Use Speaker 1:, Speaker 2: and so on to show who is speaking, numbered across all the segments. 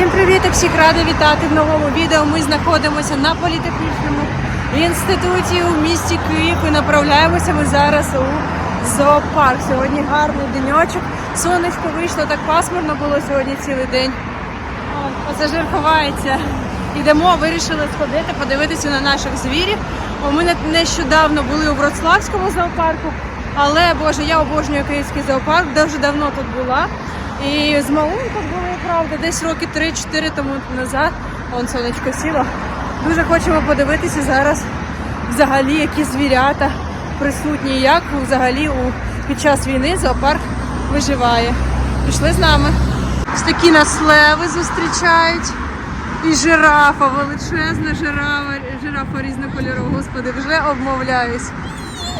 Speaker 1: Всім привіт! Всіх рада вітати в новому відео. Ми знаходимося на політехнічному інституті у місті Київ і направляємося ми зараз у зоопарк. Сьогодні гарний денечок. Сонечко вийшло, так пасмурно було сьогодні цілий день. Пасажир ховається. Йдемо, вирішили сходити, подивитися на наших звірів. Ми нещодавно були у Вроцлавському зоопарку, але Боже, я обожнюю київський зоопарк, дуже давно тут була. І з малунком були, правда, десь роки 3-4 тому назад. Вон сонечко сіло. Дуже хочемо подивитися зараз взагалі, які звірята присутні, як взагалі у, під час війни зоопарк виживає. Пішли з нами. Ось такі нас леви зустрічають. І жирафа, величезна жирафа, жирафа різнокольорова, господи, вже обмовляюсь.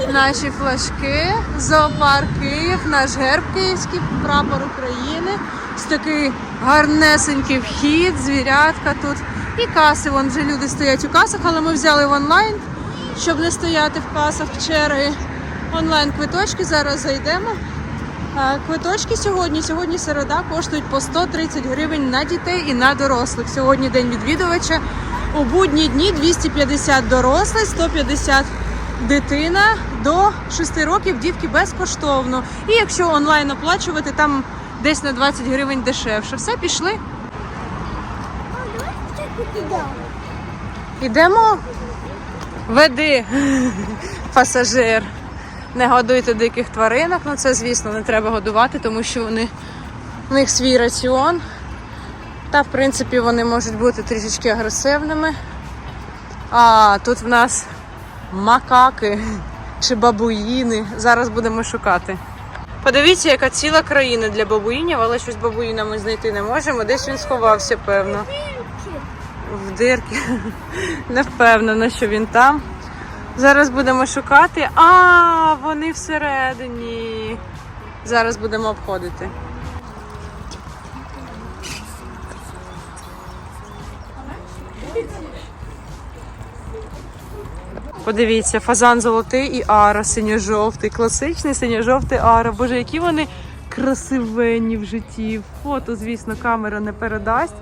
Speaker 1: Наші флажки, зоопарк Київ, наш герб київський, прапор України. Ось такий гарнесенький вхід, звірятка тут. І каси, вон вже люди стоять у касах, але ми взяли в онлайн, щоб не стояти в касах в черги. Онлайн квиточки, зараз зайдемо. Квиточки сьогодні, сьогодні середа, коштують по 130 гривень на дітей і на дорослих. Сьогодні день відвідувача. У будні дні 250 дорослих, 150 дитина до 6 років дітки безкоштовно. І якщо онлайн оплачувати, там десь на 20 гривень дешевше. Все, пішли. Ідемо. Веди, пасажир. Не годуйте диких тваринок. Ну це, звісно, не треба годувати, тому що вони, у них свій раціон. Та, в принципі, вони можуть бути трішечки агресивними. А тут в нас макаки чи бабуїни. Зараз будемо шукати. Подивіться, яка ціла країна для бабуїнів, але щось бабуїна ми знайти не можемо. Десь він сховався, певно. В дирки. Не впевнена, що він там. Зараз будемо шукати. А, вони всередині. Зараз будемо обходити. Подивіться, фазан золотий і ара синьо-жовтий. Класичний синьо-жовтий ара. Боже, які вони красивенні в житті. Фото, звісно, камера не передасть.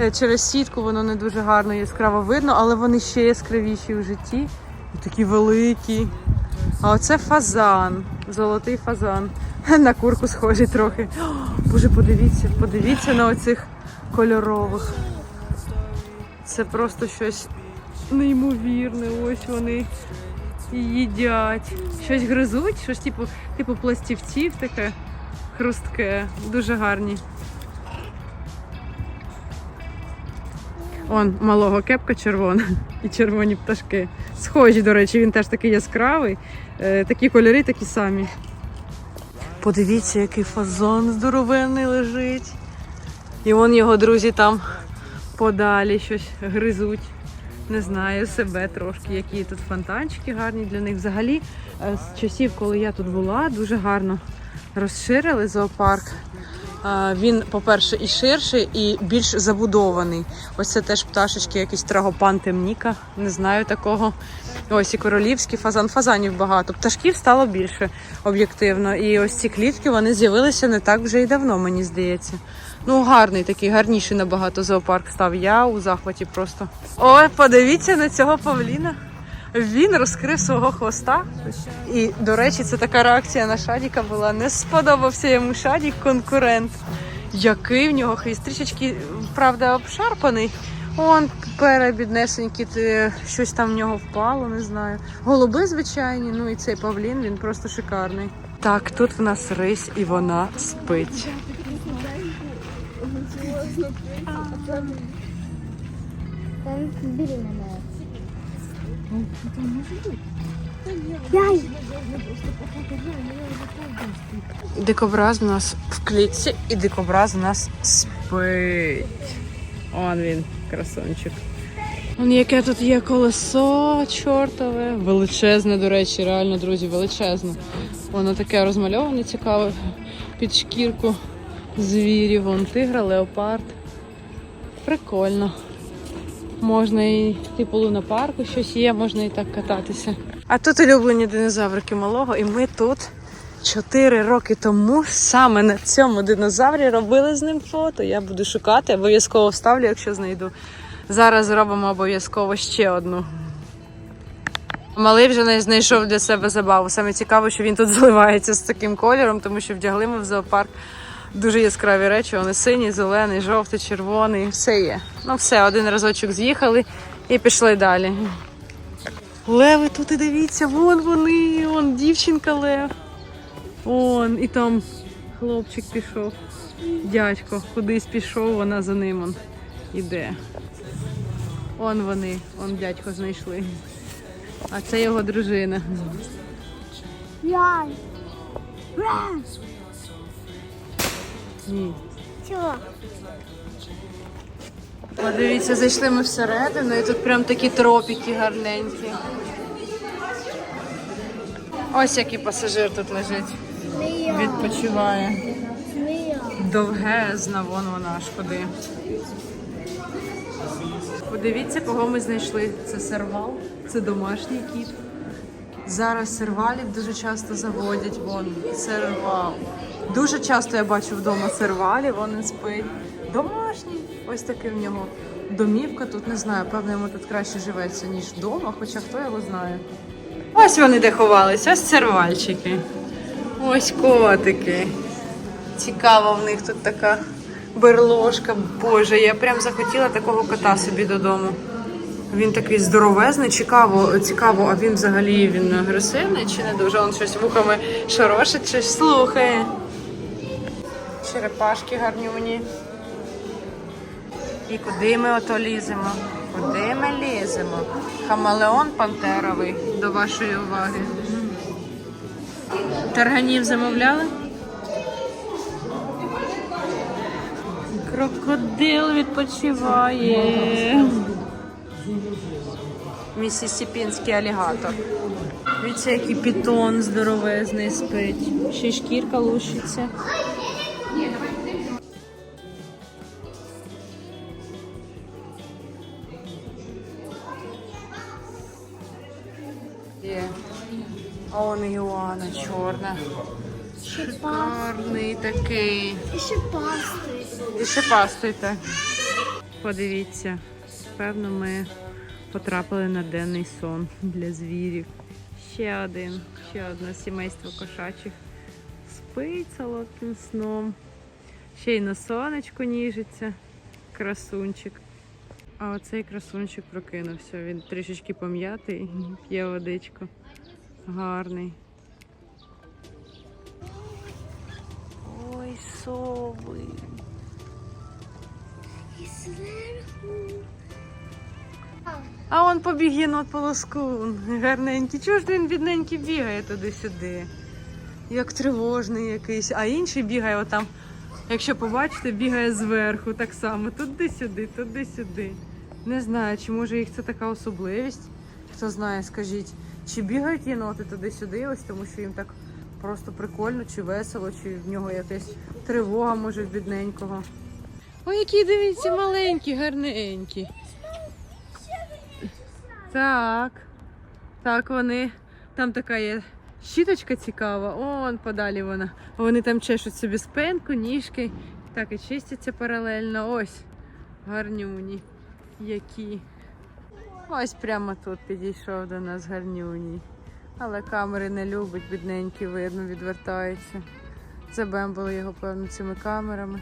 Speaker 1: Е, Через сітку воно не дуже гарно яскраво видно, але вони ще яскравіші в житті. І такі великі. А оце фазан, золотий фазан. На курку схожий трохи. Боже, подивіться, подивіться на оцих кольорових. Це просто щось неймовірне. Ось вони їдять. Щось гризуть, щось типу, типу пластівців таке хрустке. Дуже гарні. Он малого кепка червона і червоні пташки. Схожі, до речі, він теж такий яскравий. Е, такі кольори такі самі. Подивіться, який фазон здоровенний лежить. І вон його друзі там подалі щось гризуть. Не знаю, себе трошки, які тут фонтанчики гарні для них. Взагалі, е, з часів, коли я тут була, дуже гарно розширили зоопарк. Він, по-перше, і ширший, і більш забудований. Ось це теж пташечки, якийсь трагопан темніка, не знаю такого. Ось і королівський фазан, фазанів багато. Пташків стало більше об'єктивно. І ось ці клітки вони з'явилися не так вже й давно, мені здається. Ну, гарний такий, гарніший набагато зоопарк став. Я у захваті просто. Ой, подивіться на цього павліна. Він розкрив свого хвоста. І, до речі, це така реакція на Шадіка була. Не сподобався йому Шадік, конкурент. Який в нього хвіст, трішечки, правда, обшарпаний. Он перебіднесенький, щось там в нього впало, не знаю. Голуби звичайні, ну і цей павлін, він просто шикарний. Так, тут в нас рись і вона спить.
Speaker 2: Там беременная. Яй!
Speaker 1: Дикобраз у нас в клітці і дикобраз у нас спить. Он він, красончик. Он яке тут є колесо чортове. Величезне, до речі, реально, друзі, величезне. Воно таке розмальоване, цікаве під шкірку звірів. Вон тигра, леопард. Прикольно. Можна і типу лунопарку щось є, можна і так кататися. А тут улюблені динозаврики малого, і ми тут Чотири роки тому саме на цьому динозаврі робили з ним фото. Я буду шукати, обов'язково вставлю, якщо знайду. Зараз зробимо обов'язково ще одну. Малий вже не знайшов для себе забаву. Саме цікаво, що він тут заливається з таким кольором, тому що вдягли ми в зоопарк дуже яскраві речі. Вони сині, зелений, жовтий, червоний, все є. Ну все, один разочок з'їхали і пішли далі. Леви тут і дивіться, вон вони, вон дівчинка лев. Вон, і там хлопчик пішов. Дядько кудись пішов, вона за ним он іде. Он вони, он дядько знайшли. А це його дружина.
Speaker 2: Яй.
Speaker 1: Ні.
Speaker 2: Чого?
Speaker 1: Подивіться, зайшли ми всередину, і тут прям такі тропіки гарненькі. Ось який пасажир тут лежить. Відпочиває. Довгезна, вон вона аж куди. Подивіться, кого ми знайшли. Це сервал, це домашній кіт. Зараз сервалів дуже часто заводять. Вон сервал. Дуже часто я бачу вдома сервалів, він спить. Домашній. Ось такий в нього домівка. Тут не знаю, певно, йому тут краще живеться, ніж вдома, хоча хто його знає. Ось вони де ховались, ось сервальчики. Ось котики. Цікаво, в них тут така берложка. Боже, я прям захотіла такого кота собі додому. Він такий здоровезний, цікаво, цікаво, а він взагалі він агресивний чи не дуже? Он щось вухами шорошить, щось слухає. Черепашки гарнюні. І куди ми ото ліземо? Куди ми ліземо? Хамелеон пантеровий до вашої уваги. Тарганів замовляли? Крокодил відпочиває. Місісіпінський алігатор. Дивіться, який пітон здоровезний спить. Ще шкірка лущиться. Є. А он Іоанна чорна. Шикарний такий.
Speaker 2: І ще пасти.
Speaker 1: І ще пастуйте. Подивіться, певно, ми потрапили на денний сон для звірів. Ще один, ще одне сімейство кошачих. Спить солодким сном. Ще й на сонечку ніжиться. Красунчик. А оцей красунчик прокинувся. Він трішечки пом'ятий, п'є водичку. Гарний. Ой, сови.
Speaker 2: І зверху.
Speaker 1: А он побіг єнот полоскун. Гарненький. Чого ж він бідненький бігає туди-сюди? Як тривожний якийсь. А інший бігає отам. Якщо побачите, бігає зверху так само. Туди-сюди, туди-сюди. Не знаю, чи може їх це така особливість. Хто знає, скажіть, чи бігають єноти туди-сюди, ось тому що їм так просто прикольно, чи весело, чи в нього якась тривога, може, в бідненького. Ой, які дивіться, маленькі, гарненькі. Так. Так, вони. Там така є щіточка цікава. Он подалі вона. Вони там чешуть собі спинку, ніжки. Так і чистяться паралельно. Ось. Гарнюні. Які. Ось прямо тут підійшов до нас гарнюній. Але камери не любить, бідненький, видно, відвертається. Забембили його, певно, цими камерами.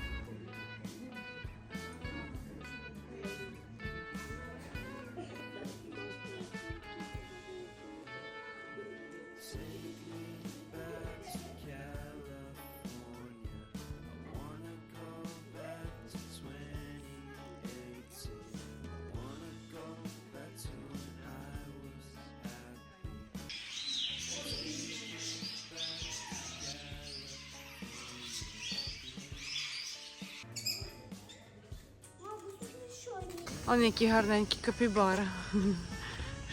Speaker 1: Он які гарненькі капібари.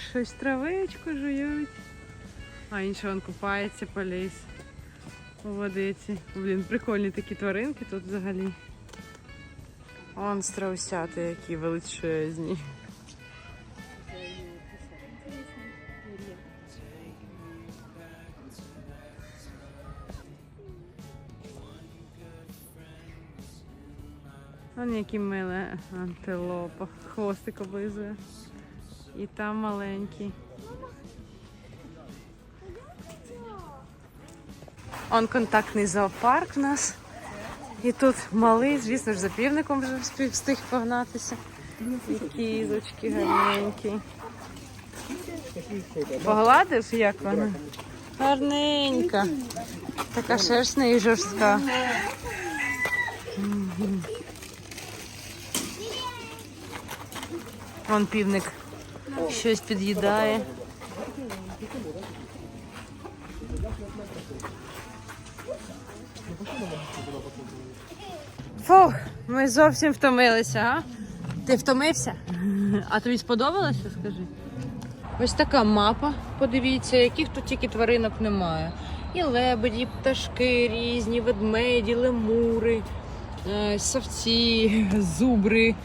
Speaker 1: Щось травичку жують. А інший он купається по ліс у водиці. Блін, прикольні такі тваринки тут взагалі. Он страусяти, які величезні. Вон які миле антилопа. Хвостик облизує. І там маленький. Он контактний зоопарк в нас. І тут малий, звісно ж, за півником вже встиг- погнатися. І кізочки гарненькі. Погладив, як вона? Гарненька. Така шерстна і жорстка. Вон півник щось під'їдає. Фух, ми зовсім втомилися, а? Ти втомився? А тобі сподобалося, скажи? Ось така мапа. Подивіться, яких тут тільки тваринок немає. І лебеді, і пташки різні, ведмеді, лемури, е, савці, зубри,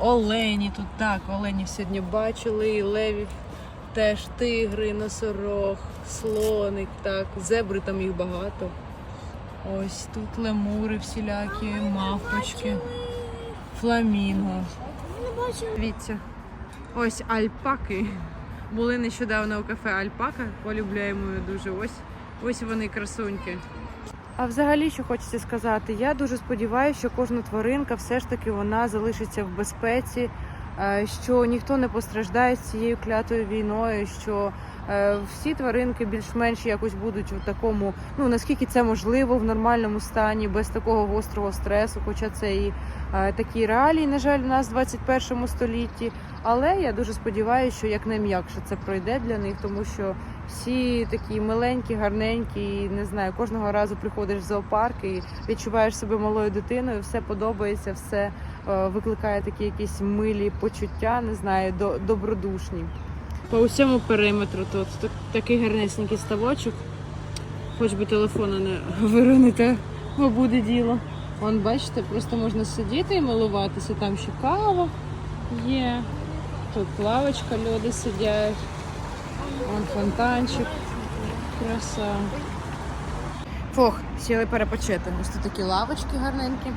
Speaker 1: олені. Тут так, оленів сьогодні бачили, і левів теж тигри, носорог, слоник, так, зебри там їх багато. Ось тут лемури всілякі, мавпочки, фламінго. Дивіться, ось альпаки. Були нещодавно у кафе Альпака. Полюбляємо дуже. Ось ось вони красуньки. А взагалі, що хочеться сказати, я дуже сподіваюся, що кожна тваринка все ж таки вона залишиться в безпеці, е, що ніхто не постраждає з цією клятою війною, що е, всі тваринки більш-менш якось будуть у такому, ну наскільки це можливо, в нормальному стані, без такого гострого стресу, хоча це і е, такі реалії, на жаль, у нас в 21 столітті. Але я дуже сподіваюся, що якнайм'якше це пройде для них, тому що всі такі миленькі, гарненькі, не знаю, кожного разу приходиш в зоопарк і відчуваєш себе малою дитиною, все подобається, все е, викликає такі якісь милі почуття, не знаю, до, добродушні. По усьому периметру тут такий гарнесенький ставочок. Хоч би телефона не виронити, бо буде діло. Вон, бачите, просто можна сидіти і милуватися. Там ще кава є. Тут лавочка, люди сидять. Вон фонтанчик. Краса. Фух, сіли перепочити. Ось тут такі лавочки гарненькі.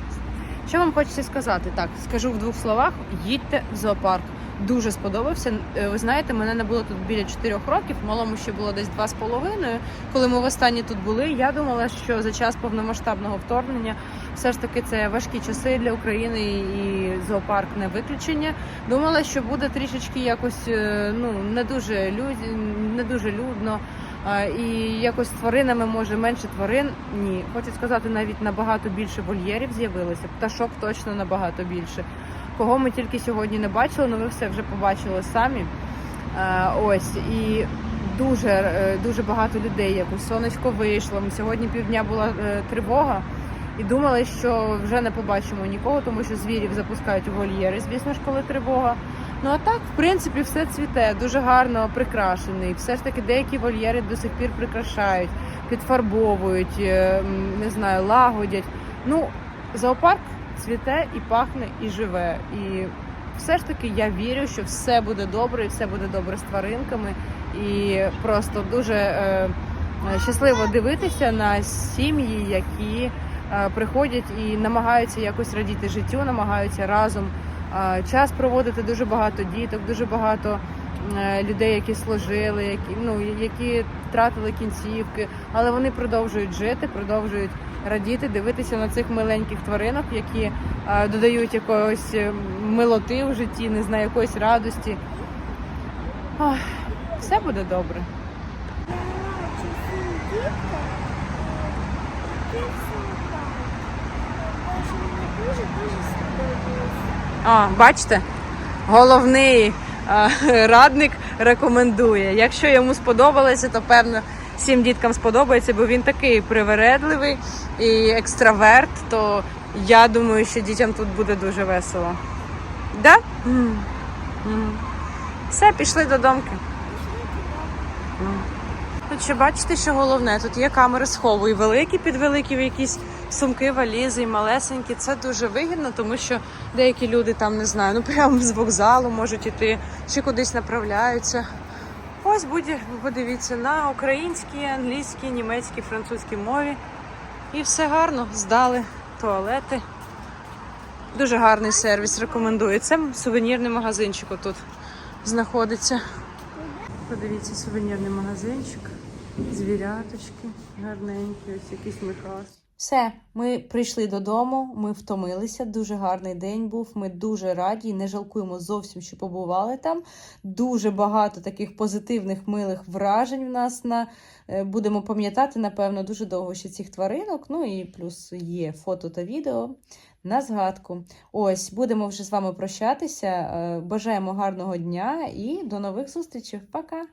Speaker 1: Що вам хочеться сказати? Так, скажу в двох словах: їдьте в зоопарк. Дуже сподобався. Е, Ви знаєте, мене не було тут біля 4 років, малому ще було десь два з половиною. Коли ми востаннє тут були, я думала, що за час повномасштабного вторгнення все ж таки це важкі часи для України і зоопарк не виключення. Думала, що буде трішечки якось е, ну не дуже люд... не дуже людно. І якось тваринами може менше тварин. Ні, хочу сказати, навіть набагато більше вольєрів з'явилося. Пташок точно набагато більше. Кого ми тільки сьогодні не бачили, ну ви все вже побачили самі. Е, Ось і дуже е, дуже багато людей. Якось сонечко вийшло. Сьогодні півдня була е, тривога. І думали, що вже не побачимо нікого, тому що звірів запускають у вольєри, звісно ж, коли тривога. Ну а так, в принципі, все цвіте, дуже гарно прикрашений. Все ж таки, деякі вольєри до сих пір прикрашають, підфарбовують, не знаю, лагодять. Ну, зоопарк цвіте і пахне, і живе. І все ж таки я вірю, що все буде добре, і все буде добре з тваринками. І просто дуже е, щасливо дивитися на сім'ї, які е, приходять і намагаються якось радіти життю, намагаються разом е, час проводити. Дуже багато діток, дуже багато е, людей, які служили, які ну які втратили кінцівки, але вони продовжують жити, продовжують радіти, дивитися на цих миленьких тваринок, які е, додають якоїсь е, милоти в житті, не знаю, якоїсь радості. Ох, все буде добре. А, бачите, головний е, радник рекомендує. Якщо йому сподобалося, то певно всім діткам сподобається, бо він такий привередливий і екстраверт, то я думаю, що дітям тут буде дуже весело. Да? Все, пішли додомки. Тут ще бачите, що головне, тут є камери схову і великі під великі якісь сумки, валізи і малесенькі. Це дуже вигідно, тому що деякі люди там не знаю, ну прямо з вокзалу можуть іти чи кудись направляються. Ось будь подивіться на українській, англійській, німецькій, французькій мові. І все гарно, здали туалети. Дуже гарний сервіс рекомендую. Це сувенірний магазинчик отут знаходиться. Подивіться, сувенірний магазинчик, звіряточки, гарненькі, ось якісь михас. Все, ми прийшли додому, ми втомилися. Дуже гарний день був. Ми дуже раді не жалкуємо зовсім, що побували там. Дуже багато таких позитивних, милих вражень в нас на е, будемо пам'ятати, напевно, дуже довго ще цих тваринок. Ну і плюс є фото та відео на згадку. Ось будемо вже з вами прощатися. Е, Бажаємо гарного дня і до нових зустрічей. Пока!